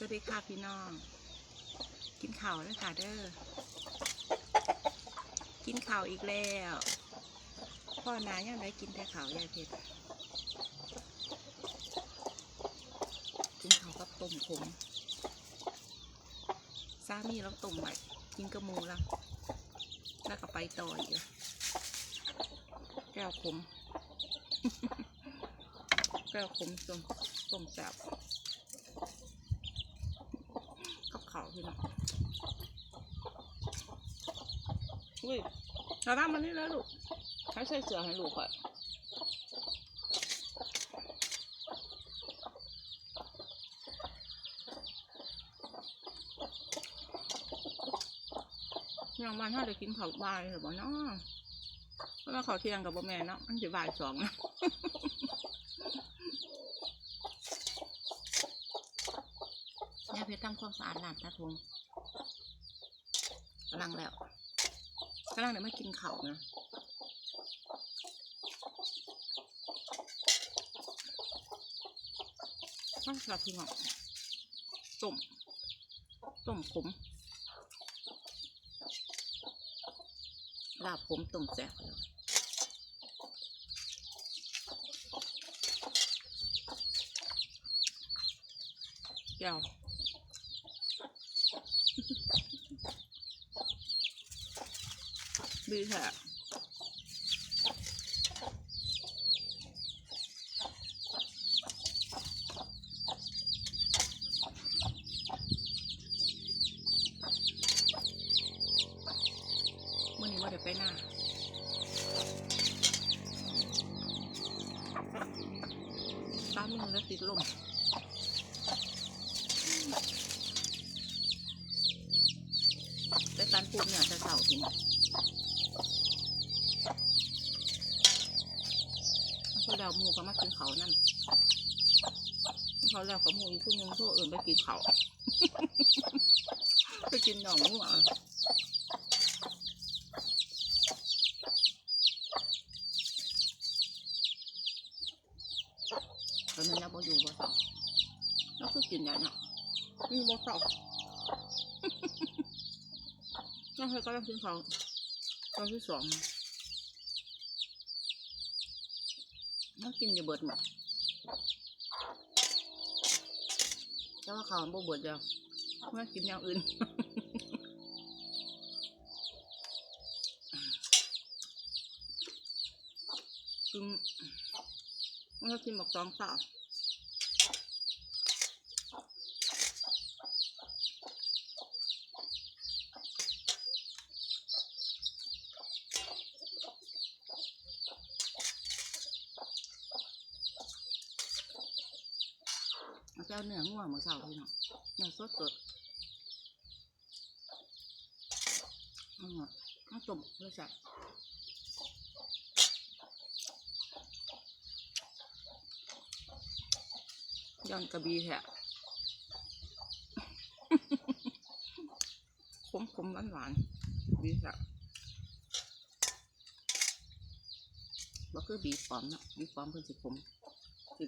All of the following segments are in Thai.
สวัสดีค่ะพี่น้อง กินข่าวแล้วค่ะเด้อ กินข่าวอีกแล้ว พ่อนายังได้กินแต่ข่าวยายเพชรกินข่าวกับต้มขมสามีเราต้มไว้กินกระมูแล้วแล้วก็ไปต่ออีกละแก้วขม แก้วขมต้มต้มแซ่บกับข้าว พี่น้องอุ้ยเราทำมันนี่แล้วลูกใช้ใส่เสือให้ลูกก่อนยังบ้านถ้าจะกินข้าวบ่ายหรือเปล่าเนาะเพราะว่าข้าวเที่ยงกับบ่แม่เนาะมันจะบ่ายสองนะ ยายเพชรทำ ความสะอาดร้านตาทงกำลังแล้วกำลังเดี๋ยวมากินเข้านะต้องกลับพี่น้องต้มต้มขมลาบขมต้มแซ่บเลยเจ้า ดีแท้มื่อนี้ว่าเดี๋ยวไปหน้าตามมือแล้วติดลมไปการปลูกเนี่ยจะเสาทีนี้ เขาแล้วหมู ก็มากินเขาวนั่นเขาแล้วเขาหมูอีกครึ่งนึงพวกอื่นไปกินเขาวไปกินหน่องหมูอะตอนนั้นเราบ่อยู่บ่เศร้าเราคือกินอย่างเนาะนี่บ่เศร้าเราเคยก็ต้องกินเขาวตอนที่สอง มันกินจะเบิดหมดแต่ว่าเขาวมันบ่เบิดแล้วมันกินอย่างอื่นกินมันก็กินหมกสองสาวเอา ไปเอาเนื้อง่วงมาเสาพี่น้องเนื้อสดสดอาหมดเอาต้มแล้วจับย้อนกระบี่แท้ขมขมหวานหวานดีแท้บ่คือบีปอมเนาะบีปอมเพิ่นสิขมสิ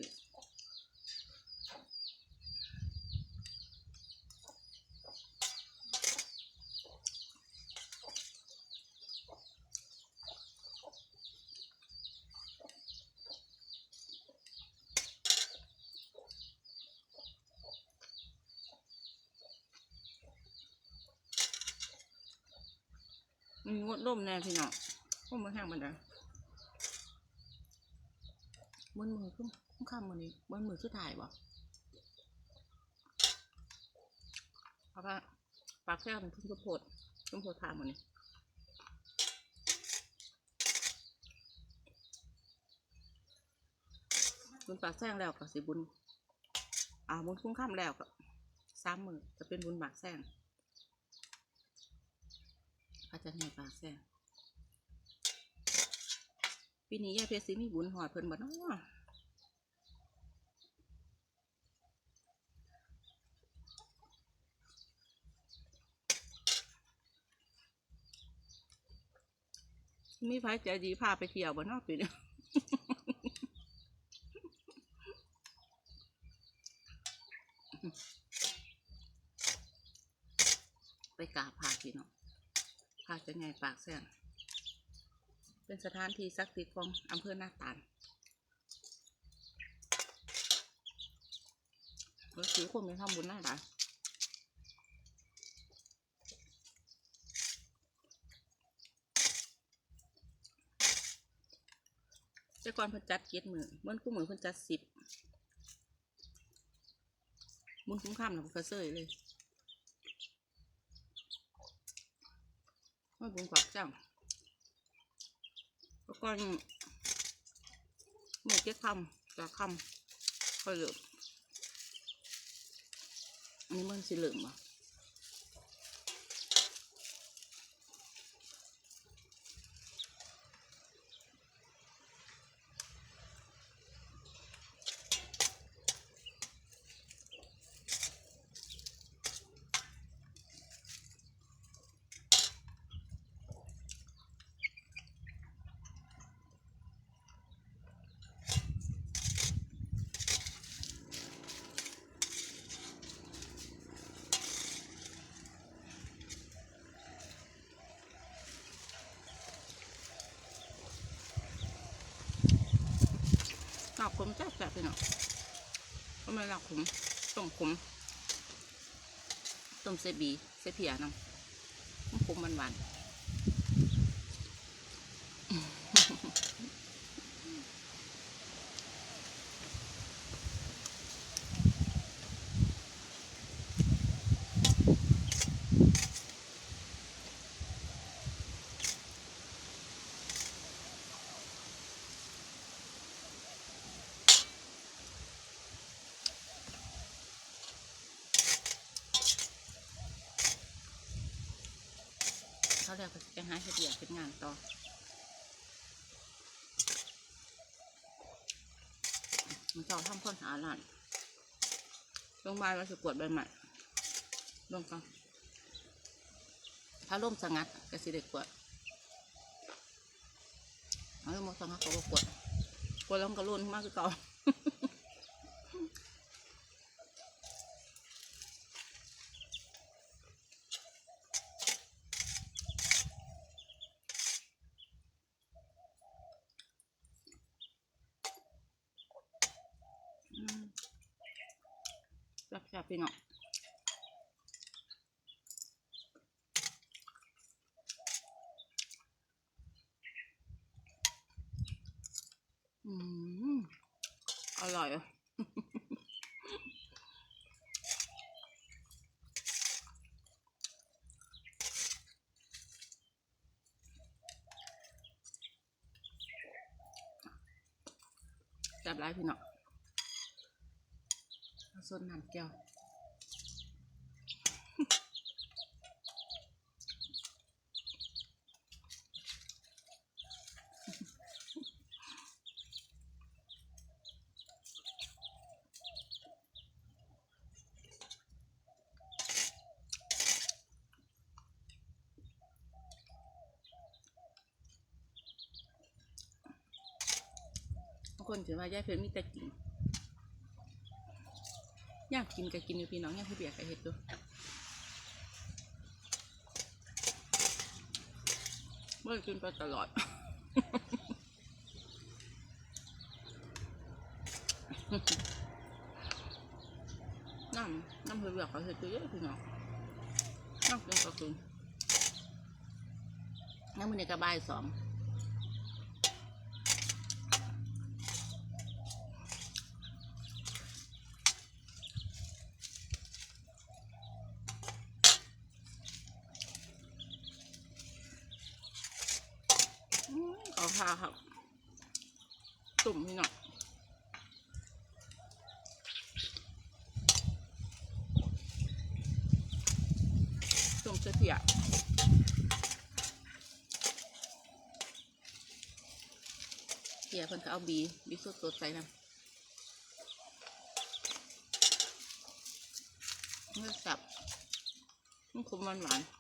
มันงดร่มแน่พี่น้องร่มมันแห้งบันไดบนมือขึ้นขึ้นข้ามมือนี้บนมือคือถ่ายบ่เอาปะปากแก้วมันขึ้นกระโพดขึ้นโพดทางมือนี้บุญปากแซงแล้วก็สิบุญอ่าบุญคุ้มข้ามแล้วก็สามมือจะเป็นบุญปากแซง พระจันทร์ในปากแซ่ปีนี้ยายเพชรสีมีบุญหอดเพิ่นบ่เนาะมีไผใจดีพาไปเที่ยวบ่เนาะปีนี้ ไปกราบพาพี่น้องพาจะ ไงปากแซงเป็นสถานที่ศักดิ์สิทธิ์ของอำเภอหน้าตาลเฮ้ยถือคนไปทำบุญหน้าด่านแต่ก่อนเพิ่นจัดเจ็ดมือมื่อกู้มือเพิ่นจัดสิบมุนคุ้มข้ามนะเพิ่นเซยเลย ม่บุญกวักเจ้าแล้วก็มือเจ็ดคำจะคำค่อยเหลืออันนี้มันสิเหลืองอะ มแซ่บแซ่บไปเนาะก็ไม่หลักขมต้มขมต้มเซบีเซเพียเนาะมันขมมันหวาน เขาเรียกว่าจะหาเสียเป็นงานต่อมันชอบทำค้นหาหลานโรงพยาบาลเราจะกวดใบใหม่ลงกันถ้าร่มสงัดก็สิเด็กกวดเอาร่มอสงัดก็บกวดกวดแล้วก็รุนมากคือเก่า อืมแซ่บๆ พี่น้องอืมอร่อยอะแซ่บหลายพี่น้องเอาส้นน้ำแก้ว คนถือว่ายายเพลินมีแต่กินอยากกินก็กินอยู่พี่น้องอยากให้เบียร์ก็เห็ดดูเมื่อกินไปตลอดน้ำน้ำเหือเบียร์ก็เห็ดตัวเยอะพี่น้องน้ำกินก็กินน้ำมันในกระบายสอง อืมเอาค่ะครับ ตุ่มพี่น้อง ตุ่เดี๋ยวเพิ่นก็เอาบี บีสดสดใส่น้ำเมื่อสับมันคมหวานหวานๆ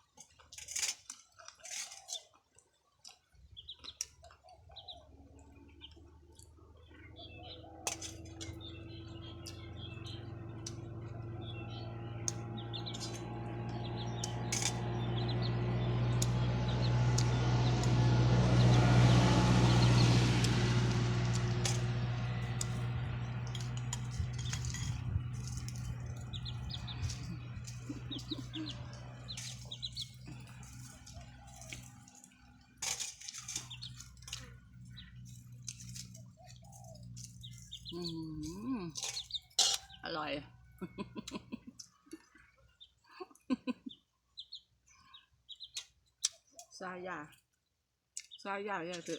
ซายาซายาอย่างคือ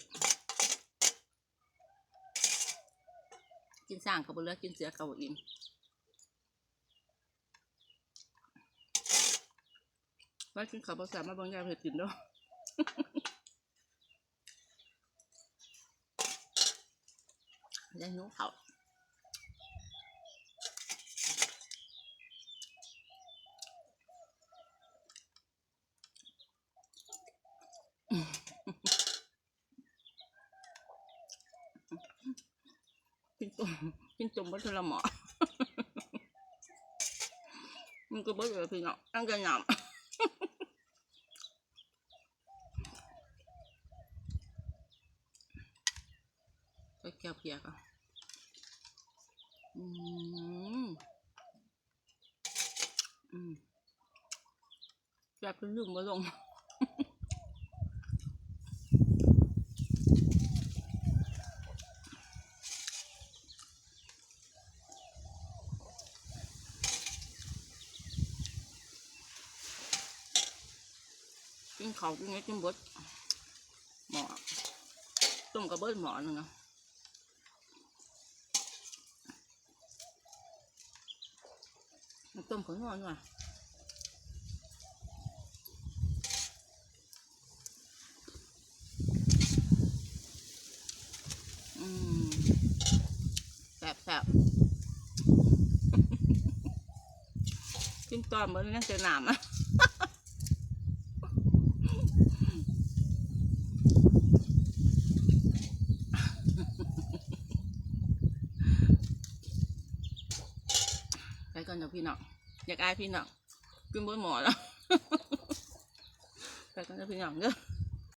กินสร้างกับเลือกกินเสือกับอิ่มว่ากินข้าวบะสามาบางอย่างเผ็ดกินเด้วยได้หนูเขา กินตุ่มกินตุ่มบัตรละหมอมันก็บ่เหลือพี่น้องอันก็หยำไปแก้วเพียก่อนอืมอืมแบบเป็นลืมมาลง กินเขาวกินเงี้ยกินบดหมอต้มกับเบิดหมอหนึงนะต้มข้าวนอนว่ะอืมแสบแสบกินตอนเหมือนนั่งเจอหนามอะ ไปก่อนเดี๋ยว พี่น้องอยากอายพี่น้องกินบนหมอแล้วไปก่อนเดี๋ยวพี่น้องเด้อ